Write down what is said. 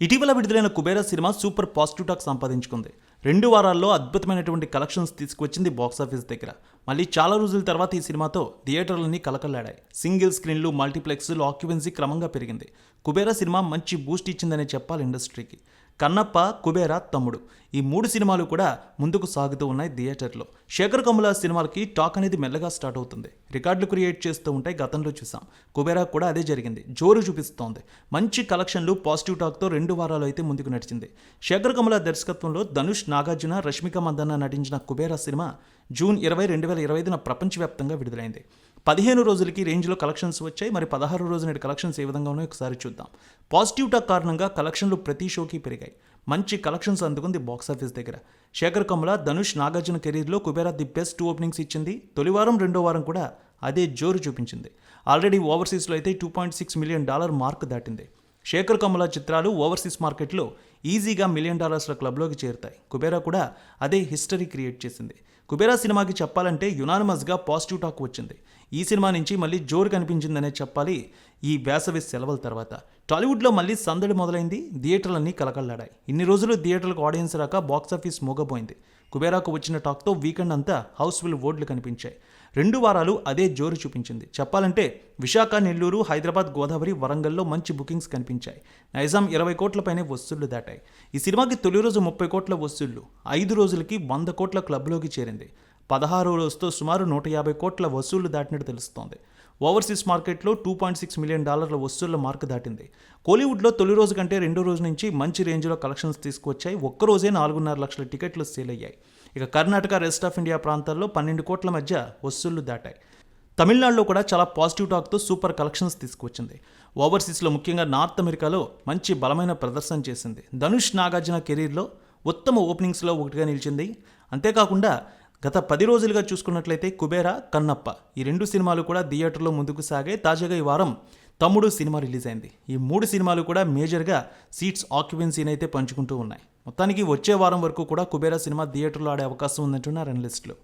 ఇటీవల విడుదలైన Kubera cinema super positive talk సంపాదించుకుంది. రెండు వారాల్లో అద్భుతమైనటువంటి కలెక్షన్స్ తీసుకువచ్చింది బాక్సాఫీస్ దగ్గర. మళ్ళీ చాలా రోజుల తర్వాత ఈ సినిమాతో థియేటర్లన్నీ కలకల్లాడాయి. సింగిల్ స్క్రీన్లు మల్టీప్లెక్స్లు ఆక్యుపెన్సీ క్రమంగా పెరిగింది. కుబేరా సినిమా మంచి బూస్ట్ ఇచ్చిందనే చెప్పాలి ఇండస్ట్రీకి. కన్నప్ప కుబేరా తమ్ముడు. ఈ మూడు సినిమాలు కూడా ముందుకు సాగుతూ ఉన్నాయి థియేటర్లో. శేఖర్ కమల సినిమాలకి టాక్ అనేది మెల్లగా స్టార్ట్ అవుతుంది. రికార్డులు క్రియేట్ చేస్తూ ఉంటాయి గతంలో చూసాం. కుబేరా కూడా అదే జరిగింది. జోరు చూపిస్తోంది. మంచి కలెక్షన్లు పాజిటివ్ టాక్తో రెండు వారాలు అయితే ముందుకు నడిచింది. శేఖర్ కమల దర్శకత్వంలో ధనుష్ నాగార్జున రష్మిక మందన్న నటించిన కుబేరా సినిమా జూన్ ఇరవై రెండు వేల ఇరవై ఐదున ప్రపంచవ్యాప్తంగా విడుదలైంది. పదిహేను రోజులకి రేంజ్లో కలెక్షన్స్ వచ్చాయి. మరి పదహారు రోజు నేటి కలెక్షన్స్ ఏ విధంగా ఉన్నాయో ఒకసారి చూద్దాం. పాజిటివ్ టాక్ కారణంగా కలెక్షన్లు ప్రతి షోకి పెరిగాయి. మంచి కలెక్షన్స్ అందుకుంది బాక్సాఫీస్ దగ్గర. శేఖర్ కమల ధనుష్ నాగార్జున కెరీర్లో Kubera the best two openings ఇచ్చింది. తొలి వారం రెండో వారం కూడా అదే జోరు చూపించింది. ఆల్రెడీ ఓవర్సీస్లో అయితే two point six million dollar mark దాటింది. శేఖర్ కమల చిత్రాలు ఓవర్సీస్ మార్కెట్లో ఈజీగా మిలియన్ డాలర్స్ల క్లబ్లోకి చేరుతాయి. కుబేరా కూడా అదే హిస్టరీ క్రియేట్ చేసింది. కుబేరా సినిమాకి చెప్పాలంటే యునానిమస్గా పాజిటివ్ టాక్ వచ్చింది. ఈ సినిమా నుంచి మళ్ళీ జోరు కనిపించిందనే చెప్పాలి ఈ వేసవి సెలవుల తర్వాత. టాలీవుడ్లో మళ్ళీ సందడి మొదలైంది థియేటర్లన్నీ కలకల్లాడాయి. ఇన్ని రోజులు థియేటర్లకు ఆడియన్స్ రాక బాక్సాఫీస్ మోగపోయింది కుబేరాకు వచ్చిన టాక్తో వీకెండ్ అంతా హౌస్ఫుల్ ఓట్లు కనిపించాయి. రెండు వారాలు అదే జోరు చూపించింది. చెప్పాలంటే విశాఖ నెల్లూరు హైదరాబాద్ గోదావరి వరంగల్లో మంచి బుకింగ్స్ కనిపించాయి. నైజాం ఇరవై కోట్లపైనే వసూళ్ళు దాటాయి. ఈ సినిమాకి తొలి రోజు ముప్పై కోట్ల వసూళ్ళు. ఐదు రోజులకి వంద కోట్ల క్లబ్లోకి చేరింది. పదహారు రోజుతో సుమారు నూట యాభై కోట్ల వసూళ్ళు దాటినట్టు తెలుస్తోంది. ఓవర్సీస్ మార్కెట్లో టూ పాయింట్ సిక్స్ మిలియన్ డాలర్ల వసూళ్ళ మార్కు దాటింది. కోలీవుడ్లో తొలి రోజు కంటే రెండో రోజు నుంచి మంచి రేంజ్లో కలెక్షన్స్ తీసుకువచ్చాయి. ఒక్కరోజే నాలుగున్నర లక్షల టికెట్లు సేల్ అయ్యాయి. ఇక కర్ణాటక రెస్ట్ ఆఫ్ ఇండియా ప్రాంతాల్లో పన్నెండు కోట్ల మధ్య వసూళ్ళు దాటాయి. తమిళనాడులో కూడా చాలా పాజిటివ్ టాక్తో సూపర్ కలెక్షన్స్ తీసుకువచ్చింది. ఓవర్సీస్లో ముఖ్యంగా నార్త్ అమెరికాలో మంచి బలమైన ప్రదర్శన చేసింది. ధనుష్ నాగార్జున కెరీర్లో ఉత్తమ ఓపెనింగ్స్లో ఒకటిగా నిలిచింది. అంతేకాకుండా గత పది రోజులుగా చూసుకున్నట్లయితే కుబేరా కన్నప్ప ఈ రెండు సినిమాలు కూడా థియేటర్లో ముందుకు సాగే తాజాగా ఈ వారం తమ్ముడు సినిమా రిలీజ్ అయింది. ఈ మూడు సినిమాలు కూడా మేజర్గా సీట్స్ ఆక్యుపెన్సీని అయితే పంచుకుంటూ ఉన్నాయి. మొత్తానికి వచ్చే వారం వరకు కూడా కుబేరా సినిమా థియేటర్లో ఆడే అవకాశం ఉందంటున్నారు అనలిస్టులు